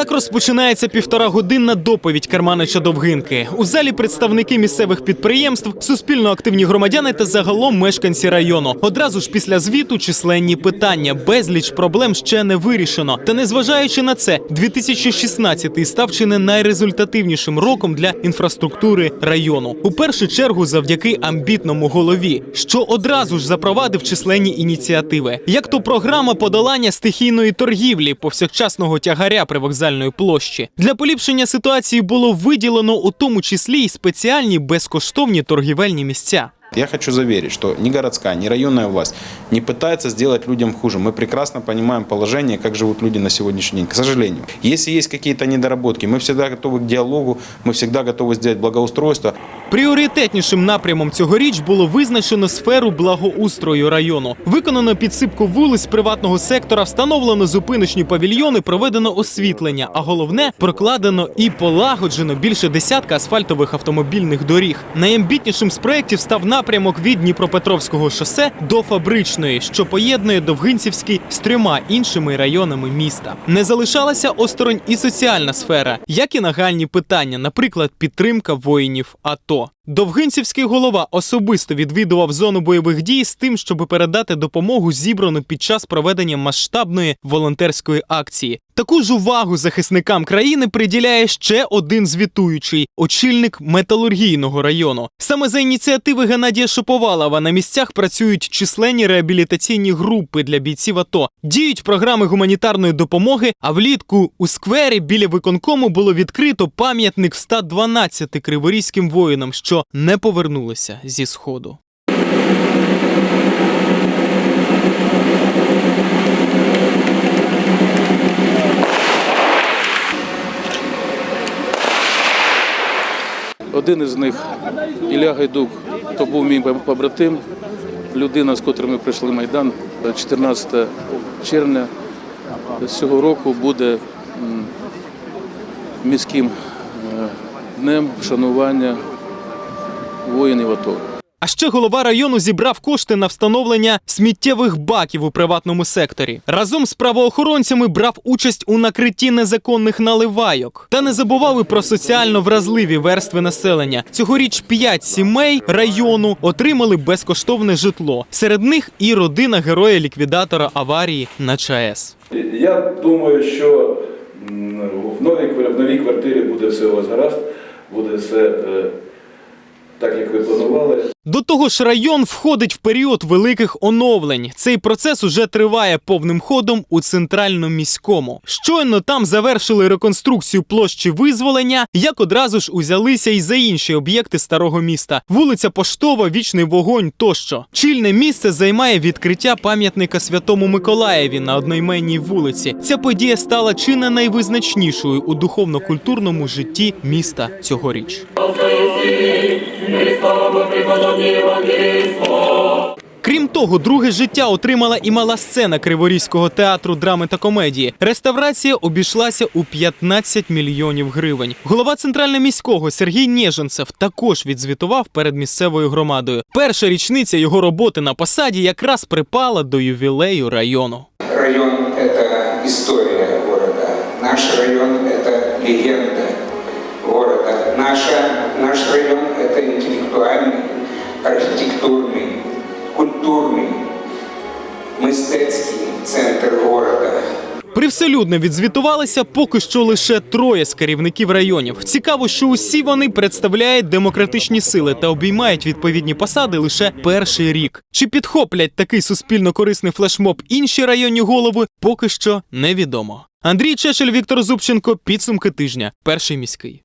Так розпочинається півторагодинна доповідь Керманича Довгинки. У залі представники місцевих підприємств, суспільно активні громадяни та загалом мешканці району. Одразу ж після звіту численні питання, безліч проблем ще не вирішено. Та незважаючи на це, 2016 став чи не найрезультативнішим роком для інфраструктури району. У першу чергу завдяки амбітному голові, що одразу ж запровадив численні ініціативи, як то програма подолання стихійної торгівлі повсякчасного тягаря привокзальної площі. Для поліпшення ситуації було виділено у тому числі й спеціальні безкоштовні торгівельні місця. Я хочу заверить, что ни городская, ни районная власть не пытается сделать людям хуже. Мы прекрасно понимаем положение, как живут люди на сегодняшний день. К сожалению, если есть какие-то недоработки, мы всегда готовы к диалогу, мы всегда готовы сделать благоустройство. Пріоритетнішим напрямом цьогоріч було визначено сферу благоустрою району. Виконано підсипку вулиць приватного сектора, встановлено зупиночні павільйони, проведено освітлення. А головне прокладено і полагоджено більше десятка асфальтових автомобільних доріг. Найамбітнішим з проєктів став напрямок від Дніпропетровського шосе до фабричної, що поєднує Довгинцівський з трьома іншими районами міста. Не залишалася осторонь і соціальна сфера, як і нагальні питання, наприклад, підтримка воїнів АТО. Довгинцівський голова особисто відвідував зону бойових дій з тим, щоб передати допомогу зібрану під час проведення масштабної волонтерської акції. Таку ж увагу захисникам країни приділяє ще один звітуючий очільник металургійного району. Саме за ініціативи Геннадія Шоповалова на місцях працюють численні реабілітаційні групи для бійців АТО. Діють програми гуманітарної допомоги. А влітку у сквері біля виконкому було відкрито пам'ятник 112 криворізьким воїнам, що не повернулися зі сходу. Один із них Ілля Гайдук, то був мій побратим, людина, з котрою ми прийшли Майдан. 14 червня цього року буде міським е, днем вшанування воїнів АТО. А ще голова району зібрав кошти на встановлення сміттєвих баків у приватному секторі. Разом з правоохоронцями брав участь у накритті незаконних наливайок. Та не забували про соціально вразливі верстви населення. Цьогоріч п'ять сімей району отримали безкоштовне житло. Серед них і родина героя-ліквідатора аварії на ЧАЕС. Я думаю, що в новій, в новій квартирі буде все у вас гаразд, буде все е, так, як ви планували. До того ж, район входить в період великих оновлень. Цей процес уже триває повним ходом у центральному міському. Щойно там завершили реконструкцію площі визволення, як одразу ж узялися й за інші об'єкти старого міста: вулиця Поштова, вічний вогонь тощо. Чільне місце займає відкриття пам'ятника Святому Миколаєві на одноіменній вулиці. Ця подія стала чи не найвизначнішою у духовно-культурному житті міста цьогоріч. Крім того, друге життя отримала і мала сцена Криворізького театру драми та комедії. Реставрація обійшлася у 15 мільйонів гривень. Голова центрально-міського Сергій Нєженцев також відзвітував перед місцевою громадою. Перша річниця його роботи на посаді якраз припала до ювілею району. Район – это история города. Наш район – это легенда города. Наша, наш район – это интеллектуальный, архитектурный, культурный, мистецький центр города. Привселюдно відзвітувалися поки що лише троє з керівників районів. Цікаво, що усі вони представляють демократичні сили та обіймають відповідні посади лише перший рік. Чи підхоплять такий суспільно корисний флешмоб інші районні голови, поки що невідомо. Андрій Чешель, Віктор Зубченко. Підсумки тижня. Перший міський.